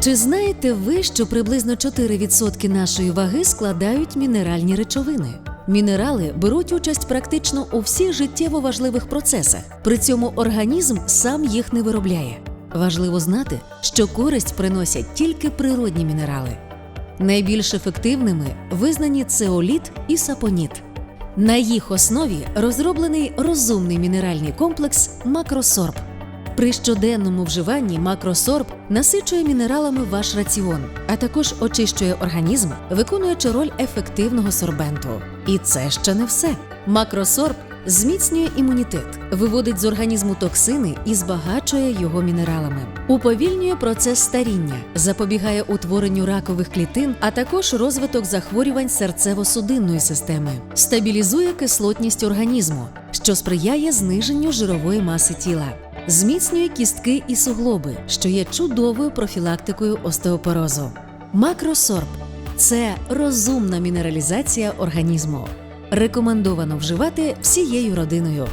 Чи знаєте ви, що приблизно 4% нашої ваги складають мінеральні речовини? Мінерали беруть участь практично у всіх життєво важливих процесах, при цьому організм сам їх не виробляє. Важливо знати, що користь приносять тільки природні мінерали. Найбільш ефективними визнані цеоліт і сапоніт. На їх основі розроблений розумний мінеральний комплекс Макросорб. При щоденному вживанні макросорб насичує мінералами ваш раціон, а також очищує організм, виконуючи роль ефективного сорбенту. І це ще не все. Макросорб зміцнює імунітет, виводить з організму токсини і збагачує його мінералами, уповільнює процес старіння, запобігає утворенню ракових клітин, а також розвиток захворювань серцево-судинної системи, стабілізує кислотність організму, що сприяє зниженню жирової маси тіла. Зміцнює кістки і суглоби, що є чудовою профілактикою остеопорозу. Макросорб це розумна мінералізація організму. Рекомендовано вживати всією родиною.